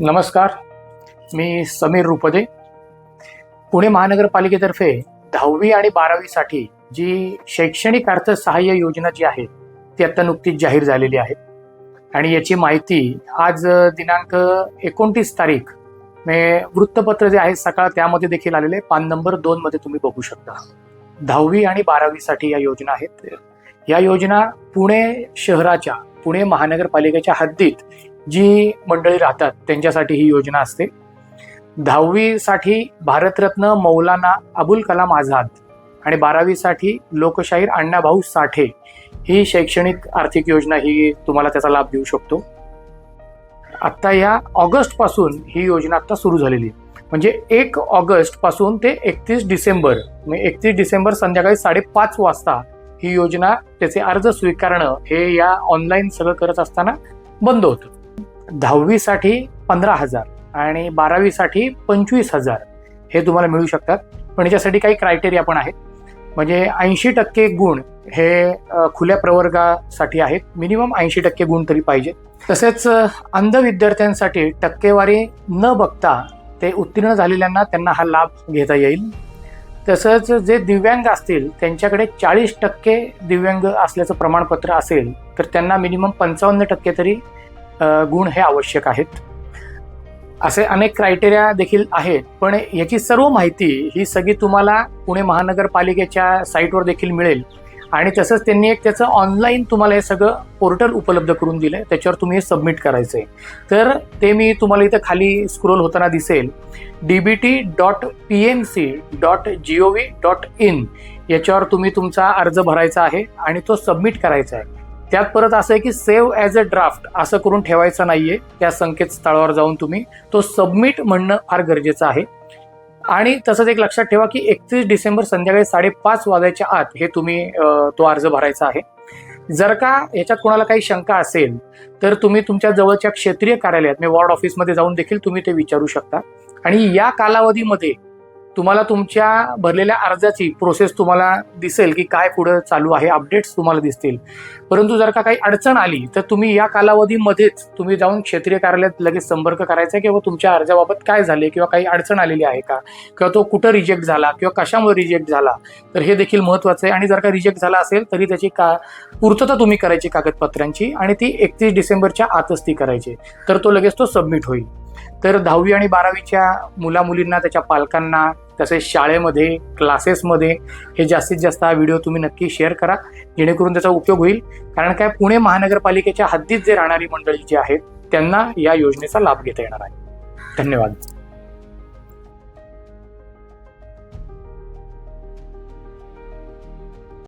नमस्कार. मी समीर रुपदे. पुणे महानगरपालिकेतर्फे दहावी आणि बारावीसाठी जी शैक्षणिक अर्थसहाय्य योजना जी आहे ती आता नुकतीच जाहीर झालेली आहे. आणि याची माहिती आज दिनांक एकोणतीस तारीख मे वृत्तपत्र जे आहे सकाळ त्यामध्ये देखील आलेले पान नंबर दोनमध्ये तुम्ही बघू शकता. दहावी आणि बारावीसाठी या योजना आहेत. या योजना पुणे शहराच्या पुणे महानगरपालिकेच्या हद्दीत जी मंडळी राहतात त्यांच्यासाठी ही योजना असते. दहावीसाठी भारतरत्न मौलाना अबुल कलाम आझाद आणि बारावीसाठी लोकशाहीर अण्णाभाऊ साठे ही शैक्षणिक आर्थिक योजना ही तुम्हाला त्याचा लाभ देऊ शकतो. आत्ता या ऑगस्टपासून ही योजना आत्ता सुरू झालेली आहे. म्हणजे एक ऑगस्टपासून ते एकतीस डिसेंबर म्हणजे एकतीस डिसेंबर संध्याकाळी साडेपाच वाजता ही योजना त्याचे अर्ज स्वीकारणं हे या ऑनलाईन सगळं करत असताना बंद होतं. दहावीसाठी पंधरा हजार आणि बारावीसाठी पंचवीस हजार हे तुम्हाला मिळू शकतात. पण याच्यासाठी काही क्रायटेरिया पण आहेत. म्हणजे ऐंशी टक्के गुण हे खुल्या प्रवर्गासाठी आहेत. मिनिमम ऐंशी टक्के गुण तरी पाहिजे. तसेच अंध विद्यार्थ्यांसाठी टक्केवारी न बघता ते उत्तीर्ण झालेल्यांना त्यांना हा लाभ घेता येईल. तसंच जे दिव्यांग असतील त्यांच्याकडे चाळीस टक्के दिव्यांग असल्याचं प्रमाणपत्र असेल तर त्यांना मिनिमम पंचावन्न टक्के तरी गुण हे आवश्यक आहेत. असे अनेक क्रायटेरिया देखील आहेत पण याची सर्व माहिती ही सगळी तुम्हाला पुणे महानगरपालिकेच्या साईटवर देखील मिळेल. आणि तसंच त्यांनी एक त्याचं ऑनलाईन तुम्हाला हे सगळं पोर्टल उपलब्ध करून दिलं आहे त्याच्यावर तुम्ही हे सबमिट करायचं आहे तर ते मी तुम्हाला इथं खाली स्क्रोल होताना दिसेल. D B T dot P M C dot G O V dot in याच्यावर तुम्ही तुमचा अर्ज भरायचा आहे आणि तो सबमिट करायचा आहे. त्यात परत असं आहे की सेव्ह ॲज अ ड्राफ्ट असं करून ठेवायचं नाहीये. त्या संकेतस्थळावर जाऊन तुम्ही तो सबमिट म्हणणं फार गरजेचं आहे. आणि तसंच एक लक्षात ठेवा की एकतीस डिसेंबर संध्याकाळी साडेपाच वाजायच्या आत हे तुम्ही तो अर्ज भरायचा आहे. जर का याच्यात कोणाला काही शंका असेल तर तुम्ही तुमच्या जवळच्या क्षेत्रीय कार्यालयात म्हणजे वॉर्ड ऑफिसमध्ये जाऊन देखील तुम्ही ते विचारू शकता. आणि या कालावधीमध्ये तुम्हाला तुमच्या भरलेल्या अर्जाची प्रोसेस तुम्हाला दिसेल की काय पुढं चालू आहे अपडेट्स तुम्हाला दिसतील. परंतु जर का काही अडचण आली तर तुम्ही या कालावधीमध्येच तुम्ही जाऊन क्षेत्रीय कार्यालयात लगेच संपर्क करायचा किंवा तुमच्या अर्जाबाबत काय झाले किंवा काही अडचण आलेली आहे का? किंवा तो कुठं रिजेक्ट झाला किंवा कशामुळे रिजेक्ट झाला? तर हे देखील महत्त्वाचं आहे. आणि जर का रिजेक्ट झाला असेल तरी त्याची का पूर्तता तुम्ही करायची कागदपत्रांची आणि ती एकतीस डिसेंबरच्या आतच ती करायची. तर तो लगेच तो सबमिट होईल. तर दहावी आणि बारावीच्या मुला मुलींना त्याच्या पालकांना तसेच शाळेमध्ये क्लासेसमध्ये हे जास्तीत जास्त हा व्हिडिओ तुम्ही नक्की शेअर करा. जेणेकरून त्याचा उपयोग होईल. कारण काय पुणे महानगरपालिकेच्या हद्दीत जे राहणारी मंडळी जी आहेत त्यांना या योजनेचा लाभ घेता येणार आहे. धन्यवाद.